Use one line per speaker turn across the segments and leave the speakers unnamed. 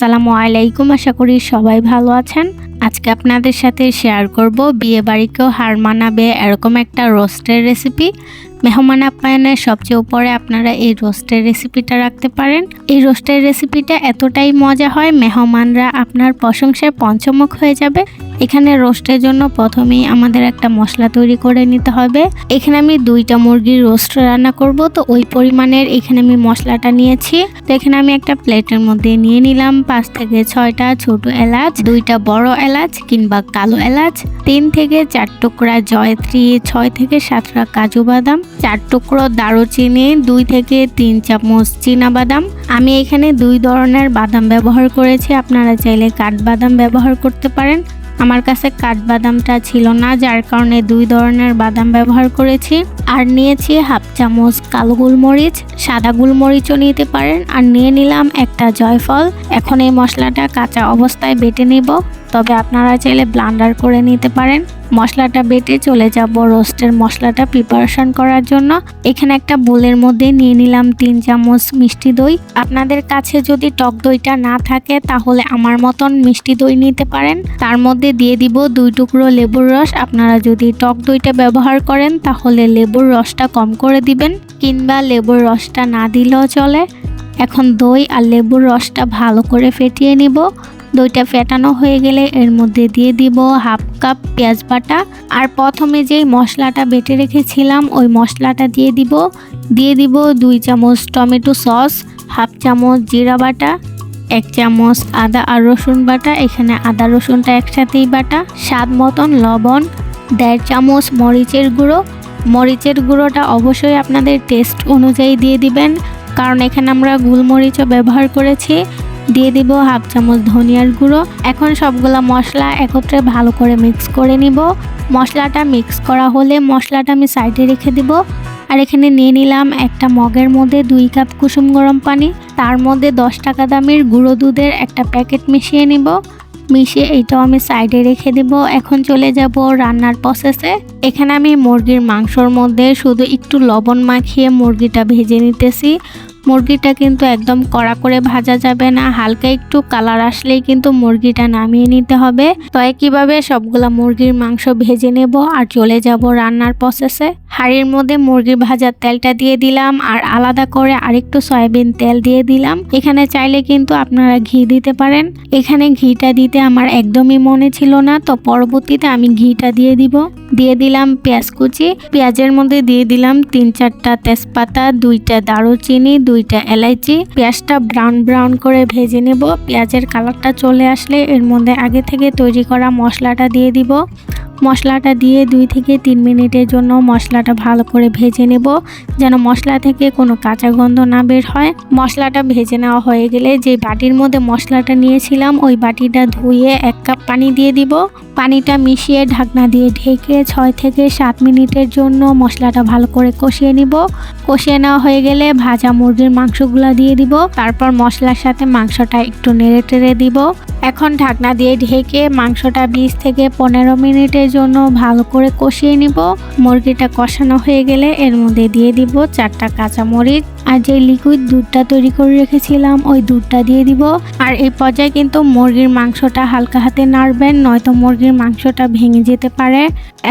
আসসালামু আলাইকুম, আশা করি সবাই ভালো আছেন। আজকে আপনাদের সাথে শেয়ার করব বিয়ে বাড়িকেও হার মানাবে এরকম একটা রোস্টের রেসিপি মেহমান আপ্যায়নের সবচেয়ে উপরে আপনারা এই রোস্টের রেসিপিটা রাখতে পারেন। এই রোস্টের রেসিপিটা এতটাই মজা হয়, মেহমানরা আপনার প্রশংসায় পঞ্চমুখ হয়ে যাবে। এখানে রোস্টের জন্য প্রথমেই আমাদের একটা মশলা তৈরি করে নিতে হবে। এখানে আমি দুইটা মুরগির রোস্ট রান্না করব, তো ওই পরিমাণের এখানে আমি মশলাটা নিয়েছি। তো এখানে আমি একটা প্লেটের মধ্যে নিয়ে নিলাম পাঁচ থেকে ছয়টা ছোট এলাচ, দুইটা বড় এলাচ কিংবা কালো এলাচ, তিন থেকে চার টুকরা জয়ত্রী, ছয় থেকে সাতটা কাজু বাদাম চার টুকরো দারুচিনি, দুই থেকে তিন চামচ বাদাম আমি এখানে দুই ধরনের বাদাম ব্যবহার করেছি। আপনারা চাইলে কাঠবাদাম ব্যবহার করতে পারেন। আমার কাছে কাঠবাদামটা ছিল না, যার কারণে দুই ধরনের বাদাম ব্যবহার করেছি। আর নিয়েছি হাফ চামচ কালো গোলমরিচ, সাদা গোলমরিচও নিতে পারেন। আর নিয়ে নিলাম একটা জয়ফল। এখন এই মশলাটা কাঁচা অবস্থায় বেটে নিব। তবে আপনারা চাইলে ব্লান্ডার করে নিতে পারেন। মশলাটা বেটে চলে যাব রোস্টের মশলাটা প্রিপারেশন করার জন্য। এখানে একটা বোলের মধ্যে নিয়ে নিলাম তিন চামচ মিষ্টি দই। আপনাদের কাছে যদি টক দইটা না থাকে, তাহলে আমার মতন মিষ্টি দই নিতে পারেন। তার মধ্যে দিয়ে দিব দুই টুকরো লেবুর রস। আপনারা যদি টক দইটা ব্যবহার করেন, তাহলে লেবুর রসটা কম করে দিবেন কিংবা লেবুর রসটা না দিলেও চলে। এখন দই আর লেবুর রসটা ভালো করে ফেটিয়ে নিব। দইটা ফেটানো হয়ে গেলে এর মধ্যে দিয়ে দিব হাফ কাপ পেঁয়াজ বাটা। আর প্রথমে যেই মশলাটা বেটে রেখেছিলাম, ওই মশলাটা দিয়ে দিব। দিয়ে দিব দুই চামচ টমেটো সস, হাফ চামচ জিরা বাটা, এক চামচ আদা আর রসুন বাটা, এখানে আদা রসুনটা একসাথেই বাটা, স্বাদ মতন লবণ, দেড় চামচ মরিচের গুঁড়ো। মরিচের গুঁড়োটা অবশ্যই আপনাদের টেস্ট অনুযায়ী দিয়ে দিবেন, কারণ এখানে আমরা গুলমরিচও ব্যবহার করেছি। দিয়ে দিব হাফ চামচ ধনিয়ার গুঁড়ো। এখন সবগুলা মশলা একত্রে ভালো করে মিক্স করে নিব। মশলাটা মিক্স করা হলে মশলাটা আমি সাইডে রেখে দিব। আর এখানে নিয়ে নিলাম একটা মগের মধ্যে দুই কাপ কুসুম গরম পানি। তার মধ্যে দশ টাকা দামের গুঁড়ো দুধের একটা প্যাকেট মিশিয়ে নিব। মিশিয়ে এইটাও আমি সাইডে রেখে দেব। এখন চলে যাব রান্নার প্রসেসে এখানে আমি মুরগির মাংসর মধ্যে শুধু একটু লবণ মাখিয়ে মুরগিটা ভেজে নিতেছি। মুরগিটা কিন্তু একদম কড়া করে ভাজা যাবে না, হালকা একটু কালার আসলেই কিন্তু মুরগিটা নামিয়ে নিতে হবে। তো একইভাবে সবগুলা মুরগির মাংস ভেজে নেব আর চলে যাব রান্নার প্রসেসে হাঁড়ির মধ্যে মুরগির ভাজার তেলটা দিয়ে দিলাম আর আলাদা করে আরেকটু সয়াবিন তেল দিয়ে দিলাম। এখানে চাইলে কিন্তু আপনারা ঘি দিতে পারেন। এখানে ঘিটা দিতে আমার একদমই মনে ছিল না, তো পরবর্তীতে আমি ঘিটা দিয়ে দিব। দিয়ে দিলাম পেঁয়াজ কুচি। পেঁয়াজের মধ্যে দিয়ে দিলাম তিন চারটা তেজপাতা, দুইটা দারুচিনি দুইটা এলাইচি, পেঁয়াজটা ব্রাউন ব্রাউন করে ভেজে নেব। পেঁয়াজের কালারটা চলে আসলে এর মধ্যে আগে থেকে তৈরি করা মশলাটা দিয়ে দিব। মশলাটা দিয়ে দুই থেকে তিন মিনিটের জন্য মশলাটা ভালো করে ভেজে নেব, যেন মশলা থেকে কোনো কাঁচা গন্ধ না বের হয়। মশলাটা ভেজে নেওয়া হয়ে গেলে যে বাটির মধ্যে মশলাটা নিয়েছিলাম, ওই বাটিটা ধুয়ে এক কাপ পানি দিয়ে দিব। পানিটা মিশিয়ে ঢাকনা দিয়ে ঢেকে ছয় থেকে সাত মিনিটের জন্য মশলাটা ভালো করে কষিয়ে নিব। কষিয়ে নেওয়া হয়ে গেলে ভাজা মুরগির মাংসগুলো দিয়ে দিব। তারপর মশলার সাথে মাংসটা একটু নেড়ে টেড়ে দিব। এখন ঢাকনা দিয়ে ঢেকে মাংসটা বিশ থেকে পনেরো মিনিটের জন্য ভালো করে কষিয়ে নিব। মুরগিটা কষানো হয়ে গেলে এর মধ্যে দিয়ে দিব চারটা কাঁচামরিচ আর যে লিকুইড দুধটা তৈরি করে রেখেছিলাম, ওই দুধটা দিয়ে দিব। আর এই পর্যায়ে কিন্তু মুরগির মাংসটা হালকা হাতে নাড়বেন, নয়তো মুরগির মাংসটা ভেঙে যেতে পারে।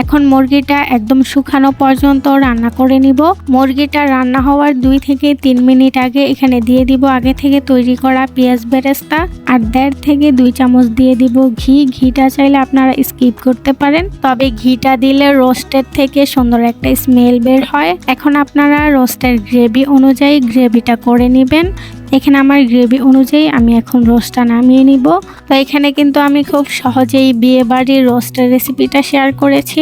এখন মুরগিটা একদম শুকানো পর্যন্ত রান্না করে নিব। মুরগিটা রান্না হওয়ার দুই থেকে তিন মিনিট আগে এখানে দিয়ে দিব আগে থেকে তৈরি করা পেঁয়াজ বেরেস্তা। আর দেড় থেকে দুই চামচ দিয়ে দিব ঘি। ঘিটা চাইলে আপনারা স্কিপ করতে পারেন। তবে ঘিটা দিলে রোস্টের থেকে সুন্দর একটা স্মেল বের হয়। এখন আপনারা রোস্টের গ্রেভি অনুযায়ী গ্রেভিটা করে নেবেন। এখানে আমার গ্রেভি অনুযায়ী আমি এখন রোস্টটা নামিয়ে নিব। তো এখানে কিন্তু আমি খুব সহজেই বিয়ে বাড়ির রোস্টের রেসিপিটা শেয়ার করেছি।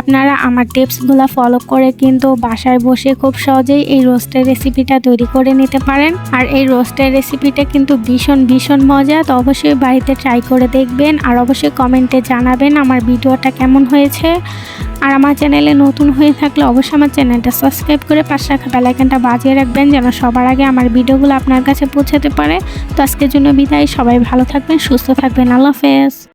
আপনারা আমার টিপসগুলো ফলো করে কিন্তু বাসায় বসে খুব সহজেই এই রোস্টের রেসিপিটা তৈরি করে নিতে পারেন। আর এই রোস্টের রেসিপিটা কিন্তু ভীষণ ভীষণ মজা। তো অবশ্যই বাড়িতে ট্রাই করে দেখবেন। আর অবশ্যই কমেন্টে জানাবেন আমার ভিডিওটা কেমন হয়েছে। আর আমার চ্যানেলে নতুন হয়ে থাকলে অবশ্যই আমার চ্যানেলটা সাবস্ক্রাইব করে পাশে রাখা বেলাইকানটা বাজিয়ে রাখবেন, যেন সবার আগে আমার ভিডিওগুলো আপনার কাছে পৌঁছাতে পারে। তো আজকের জন্য বিদায়। সবাই ভালো থাকবেন, সুস্থ থাকবেন। আল্লাহ হাফেজ।